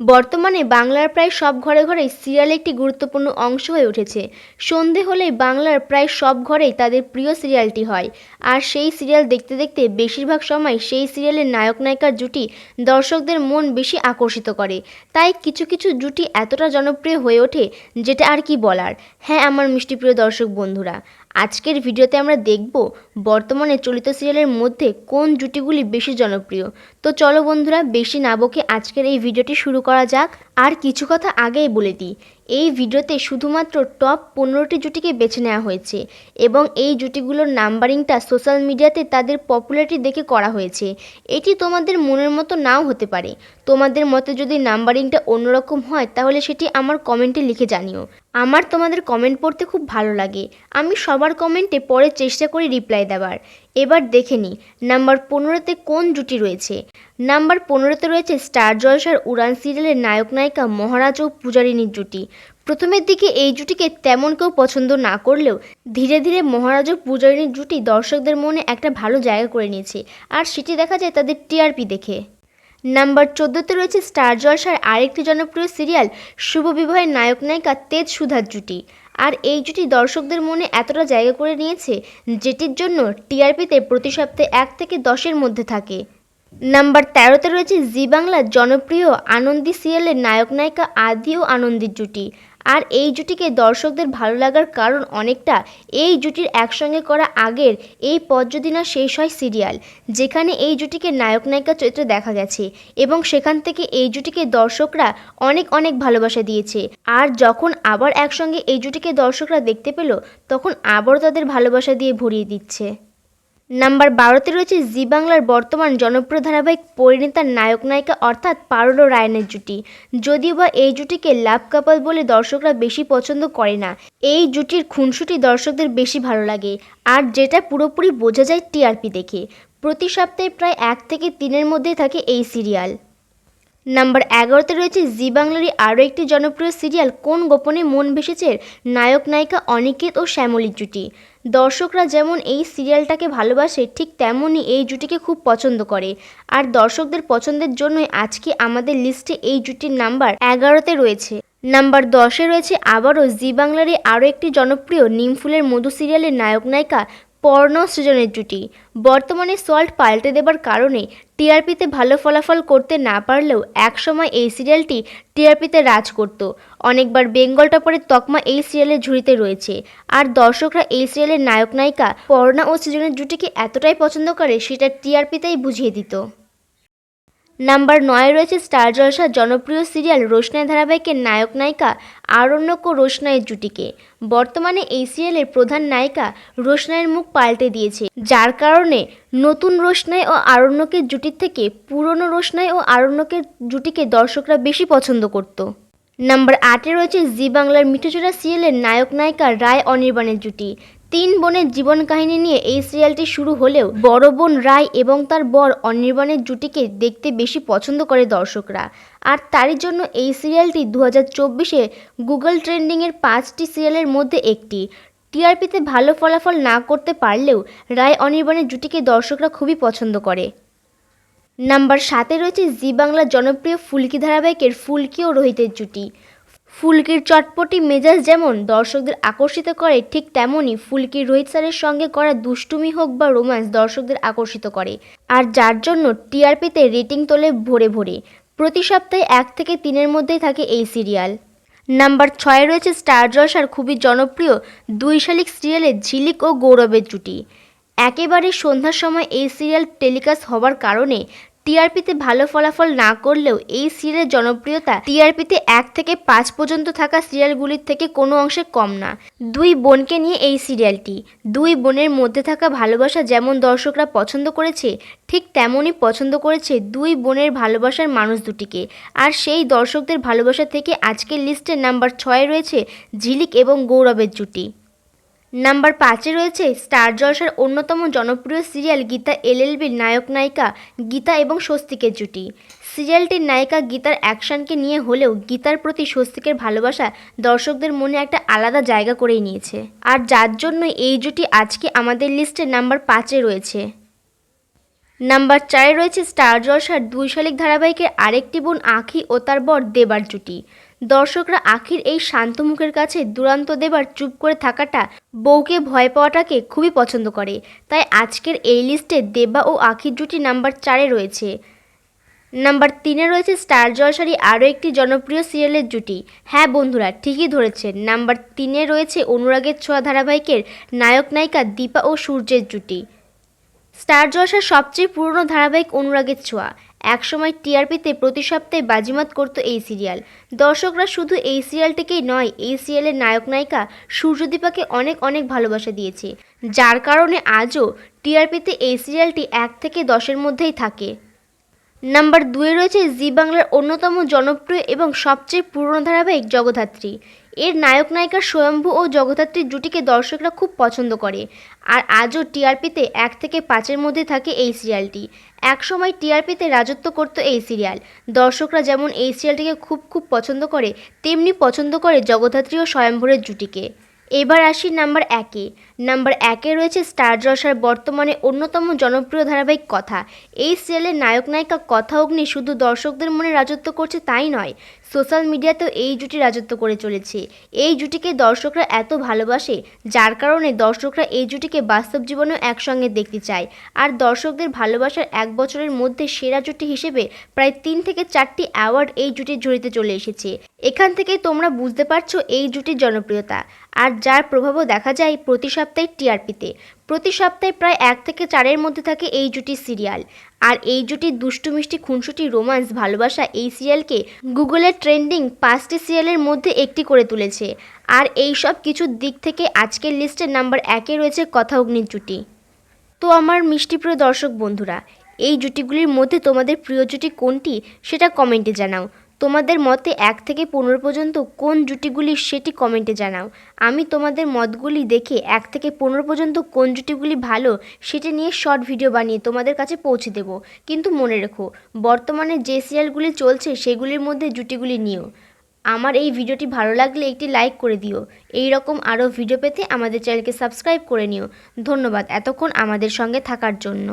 বর্তমানে বাংলার প্রায় সব ঘরে ঘরেই সিরিয়াল একটি গুরুত্বপূর্ণ অংশ হয়ে উঠেছে। সন্ধে হলেই বাংলার প্রায় সব ঘরেই তাদের প্রিয় সিরিয়ালটি হয়। আর সেই সিরিয়াল দেখতে দেখতে বেশিরভাগ সময় সেই সিরিয়ালের নায়ক নায়িকার জুটি দর্শকদের মন বেশি আকর্ষিত করে। তাই কিছু কিছু জুটি এতটা জনপ্রিয় হয়ে ওঠে যেটা আর কি বলার। হ্যাঁ আমার মিষ্টিপ্রিয় দর্শক বন্ধুরা আজকের ভিডিওতে আমরা দেখব বর্তমানে চলিত সিরিয়ালের মধ্যে কোন জুটিগুলি বেশি জনপ্রিয়। তো চলো বন্ধুরা, বেশি না বকে আজকের এই ভিডিওটি শুরু করা যাক। আর কিছু কথা আগেই বলে দিই। এই ভিডিওতে শুধুমাত্র টপ পনেরোটি জুটিকে বেছে নেওয়া হয়েছে এবং এই জুটিগুলোর নাম্বারিংটা সোশ্যাল মিডিয়াতে তাদের পপুলারিটি দেখে করা হয়েছে। এটি তোমাদের মনের মতো নাও হতে পারে। তোমাদের মতে যদি নাম্বারিংটা অন্যরকম হয়, তাহলে সেটি আমার কমেন্টে লিখে জানিও। আমার তোমাদের কমেন্ট পড়তে খুব ভালো লাগে। আমি সবার কমেন্টে পরে চেষ্টা করি রিপ্লাই দেওয়ার এবার দেখে নিই নাম্বার পনেরোতে কোন জুটি রয়েছে? নাম্বার পনেরোতে রয়েছে স্টার জলসার উড়ান সিরিয়ালের নায়ক নায়িকা মহারাজ ও পূজারিনীর জুটি। প্রথমের দিকে এই জুটিকে তেমন কেউ পছন্দ না করলেও ধীরে ধীরে মহারাজ ও পূজারিনীর জুটি দর্শকদের মনে একটা ভালো জায়গা করে নিয়েছে, আর সেটি দেখা যায় তাদের টিআরপি দেখে। নাম্বার চোদ্দোতে রয়েছে স্টার জলসার আরেকটি জনপ্রিয় সিরিয়াল, শুভ বিবাহের নায়ক নায়িকা তেজ সুধার জুটি। আর এই জুটি দর্শকদের মনে এতটা জায়গা করে নিয়েছে, যেটির জন্য টিআরপিতে প্রতি সপ্তাহে এক থেকে দশের মধ্যে থাকে। নাম্বার তেরোতে রয়েছে জি বাংলার জনপ্রিয় আনন্দী সিরিয়ালের নায়ক নায়িকা আদি ও আনন্দীর জুটি। আর এই জুটিকে দর্শকদের ভালো লাগার কারণ অনেকটা। এই জুটির একসঙ্গে করা আগের এই পথ যদি না শেষ হয় সিরিয়াল, যেখানে এই জুটিকে নায়ক নায়িকা চরিত্রে দেখা গেছে এবং সেখান থেকে এই জুটিকে দর্শকরা অনেক অনেক ভালোবাসা দিয়েছে। আর যখন আবার একসঙ্গে এই জুটিকে দর্শকরা দেখতে পেল, তখন আবারও তাদের ভালোবাসা দিয়ে ভরিয়ে দিচ্ছে। নাম্বার বারোতে রয়েছে জি বাংলার বর্তমান জনপ্রিয় ধারাবাহিক পরিণীতার নায়ক নায়িকা অর্থাৎ পারুল ও রায়নের জুটি। যদিও বা এই জুটিকে লাভ কাপাল বলে দর্শকরা বেশি পছন্দ করে না, এই জুটির খুনসুটি দর্শকদের বেশি ভালো লাগে। আর যেটা পুরোপুরি বোঝা যায় টিআরপি দেখে। প্রতি সপ্তাহে প্রায় এক থেকে তিনের মধ্যেই থাকে এই সিরিয়াল। নাম্বার এগারোতে রয়েছে জি বাংলারই আরও একটি জনপ্রিয় সিরিয়াল, কোন গোপনে মন ভেসেছে নায়ক নায়িকা অনিকেত ও শ্যামলীর জুটি। দর্শকরা যেমন এই সিরিয়ালটাকে ভালোবাসে, ঠিক তেমনই এই জুটিকে খুব পছন্দ করে। আর দর্শকদের পছন্দের জন্যই আজকে আমাদের লিস্টে এই জুটির নাম্বার এগারোতে রয়েছে। নাম্বার দশে রয়েছে আবারও জি বাংলারই আরও একটি জনপ্রিয় নিমফুলের মধু সিরিয়ালের নায়ক নায়িকা পর্ণ সৃজনের জুটি। বর্তমানে সল্ট পাল্টে দেবার কারণে টিআরপিতে ভালো ফলাফল করতে না পারলেও একসময় এই সিরিয়ালটি টিআরপিতে রাজ করত। অনেকবার বেঙ্গল টপারের তকমা এই সিরিয়ালের ঝুড়িতে রয়েছে। আর দর্শকরা এই সিরিয়ালের নায়ক নায়িকা পর্ণা ও সৃজনের জুটিকে এতটাই পছন্দ করে সেটা টিআরপিতেই বুঝিয়ে দিত। নাম্বার নয় রয়েছে স্টার জলসার জনপ্রিয় সিরিয়াল রোশনাই ধারাবাহিকের নায়ক নায়িকা আরণ্যক ও রোশনাইয়ের জুটিকে। বর্তমানে এই সিরিয়ালের প্রধান নায়িকা রোশনাইয়ের মুখ পাল্টে দিয়েছে, যার কারণে নতুন রোশনাই ও আরণ্যকের জুটির থেকে পুরনো রোশনাই ও আরণ্যকের জুটিকে দর্শকরা বেশি পছন্দ করত। নাম্বার আটে রয়েছে জি বাংলার মিঠুচোরা সিরিয়ালের নায়ক নায়িকা রায় অনির্বাণের জুটি। তিন বোনের জীবন কাহিনী নিয়ে এই সিরিয়ালটি শুরু হলেও বড় বোন রায় এবং তার বর অনির্বাণের জুটিকে দেখতে বেশি পছন্দ করে দর্শকরা। আর তারই জন্য এই সিরিয়ালটি দু হাজার চব্বিশে গুগল ট্রেন্ডিংয়ের পাঁচটি সিরিয়ালের মধ্যে একটি। টিআরপিতে ভালো ফলাফল না করতে পারলেও রায় অনির্বাণের জুটিকে দর্শকরা খুবই পছন্দ করে। নাম্বার সাতে রয়েছে জি বাংলার জনপ্রিয় ফুলকি ধারাবাহিকের ফুলকি ও রোহিতের জুটি। ফুলকির চটপটি মেজাজ যেমন দর্শকদের আকর্ষিত করে, ঠিক তেমনই ফুলকির রোহিত স্যারের সঙ্গে করা দুষ্টুমি হোক বা রোম্যান্স দর্শকদের আকর্ষিত করে। আর যার জন্য টিআরপিতে রেটিং তোলে ভরে ভরে। প্রতি সপ্তাহে এক থেকে তিনের মধ্যেই থাকে এই সিরিয়াল। নাম্বার ছয়ে রয়েছে স্টার জলসার খুবই জনপ্রিয় দুই শালিক সিরিয়ালে ঝিলিক ও গৌরবের জুটি। একেবারে সন্ধ্যার সময় এই সিরিয়াল টেলিকাস্ট হবার কারণে টিআরপিতে ভালো ফলাফল না করলেও এই সিরিয়ালের জনপ্রিয়তা টিআরপিতে এক থেকে পাঁচ পর্যন্ত থাকা সিরিয়ালগুলির থেকে কোনো অংশে কম না। দুই বোনকে নিয়ে এই সিরিয়ালটি। দুই বোনের মধ্যে থাকা ভালোবাসা যেমন দর্শকরা পছন্দ করেছে, ঠিক তেমনই পছন্দ করেছে দুই বোনের ভালোবাসার মানুষ দুটিকে। আর সেই দর্শকদের ভালোবাসা থেকে আজকের লিস্টের নাম্বার ছয়ে রয়েছে ঝিলিক এবং গৌরবের জুটি। নাম্বার পাঁচে রয়েছে স্টার জলসার অন্যতম জনপ্রিয় সিরিয়াল গীতা এলএলবির নায়ক নায়িকা গীতা এবং স্বস্তিকের জুটি। সিরিয়ালটির নায়িকা গীতার অ্যাকশনকে নিয়ে হলেও গীতার প্রতি স্বস্তিকের ভালোবাসা দর্শকদের মনে একটা আলাদা জায়গা করেই নিয়েছে। আর যার জন্য এই জুটি আজকে আমাদের লিস্টে নাম্বার পাঁচে রয়েছে। নাম্বার চারে রয়েছে স্টার জলসার দুই শালিক ধারাবাহিকের আরেকটি বোন আখি ও তার বর দেবার জুটি। দর্শকরা আখির এই শান্ত মুখের কাছে দুরান্ত দেবার চুপ করে থাকাটা বউকে ভয় পাওয়াটাকে খুবই পছন্দ করে। তাই আজকের এই লিস্টে দেবা ও আখির জুটি নাম্বার চারে রয়েছে। নাম্বার তিনে রয়েছে স্টার জলসারি আরও একটি জনপ্রিয় সিরিয়ালের জুটি। হ্যাঁ বন্ধুরা, ঠিকই ধরেছেন। নাম্বার তিনে রয়েছে অনুরাগের ছোঁয়া ধারাবাহিকের নায়ক নায়িকা দীপা ও সূর্যের জুটি। স্টার জলসার সবচেয়ে পুরনো ধারাবাহিক অনুরাগের ছোঁয়া। একসময় টিআরপিতে প্রতি সপ্তাহে বাজিমাত করতো এই সিরিয়াল। দর্শকরা শুধু এই সিরিয়ালটিকেই নয়, এই সিরিয়ালের নায়ক নায়িকা সূর্যদীপাকে অনেক অনেক ভালোবাসা দিয়েছে। যার কারণে আজও টিআরপিতে এই সিরিয়ালটি এক থেকে দশের মধ্যেই থাকে। নাম্বার দুয়ে রয়েছে জি বাংলার অন্যতম জনপ্রিয় এবং সবচেয়ে পুরনো ধারাবাহিক জগদ্ধাত্রী এর নায়ক নায়িকা স্বয়ম্ভু ও জগদ্ধাত্রীর জুটিকে দর্শকরা খুব পছন্দ করে। আর আজও টিআরপিতে এক থেকে পাঁচের মধ্যে থাকে এই সিরিয়ালটি। একসময় টিআরপিতে রাজত্ব করত এই সিরিয়াল। দর্শকরা যেমন এই সিরিয়ালটিকে খুব খুব পছন্দ করে, তেমনি পছন্দ করে জগদ্ধাত্রী ও স্বয়ম্ভরের জুটিকে। এবার আসি নাম্বার একে। নাম্বার একে রয়েছে স্টার জলসার বর্তমানে অন্যতম জনপ্রিয় ধারাবাহিক কথা। এই সিরিয়ালের নায়ক নায়িকা কথা অগ্নি শুধু দর্শকদের মনে রাজত্ব করছে তাই নয় সোশ্যাল মিডিয়াতেও এই জুটি রাজত্ব করে চলেছে। এই জুটিকে দর্শকরা এত ভালোবাসে, যার কারণে দর্শকরা এই জুটিকে বাস্তব জীবনেও একসঙ্গে দেখতে চায়। আর দর্শকদের ভালোবাসার এক বছরের মধ্যে সেরা জুটি হিসেবে প্রায় তিন থেকে চারটি অ্যাওয়ার্ড এই জুটির ঝুড়িতে চলে এসেছে। এখান থেকেই তোমরা বুঝতে পারছ এই জুটির জনপ্রিয়তা। আর যার প্রভাবও দেখা যায় প্রতি সপ্তাহে টিআরপিতে। প্রতি সপ্তাহে প্রায় এক থেকে চারের মধ্যে থাকে এই জুটির সিরিয়াল। আর এই জুটি দুষ্টু, মিষ্টি, খুনসুটি, রোমান্স, ভালোবাসা এই সিরিয়ালকে গুগলের ট্রেন্ডিং পাঁচটি সিরিয়ালের মধ্যে একটি করে তুলেছে। আর এই সব কিছুর দিক থেকে আজকের লিস্টের নাম্বার একে রয়েছে কথা অগ্নির জুটি। তো আমার মিষ্টিপ্রিয় দর্শক বন্ধুরা, এই জুটিগুলির মধ্যে তোমাদের প্রিয় জুটি কোনটি সেটা কমেন্টে জানাও। তোমাদের মতে এক থেকে পনেরো পর্যন্ত কোন জুটিগুলি সেটি কমেন্টে জানাও। আমি তোমাদের মতগুলি দেখে এক থেকে পনেরো পর্যন্ত কোন জুটিগুলি ভালো সেটি নিয়ে শর্ট ভিডিও বানিয়ে তোমাদের কাছে পৌঁছে দেব। কিন্তু মনে রেখো, বর্তমানে যে সিরিয়ালগুলি চলছে সেগুলির মধ্যে জুটিগুলি নিও। আমার এই ভিডিওটি ভালো লাগলে একটি লাইক করে দিও। এই রকম আরও ভিডিও পেতে আমাদের চ্যানেলকে সাবস্ক্রাইব করে নিও। ধন্যবাদ এতক্ষণ আমাদের সঙ্গে থাকার জন্য।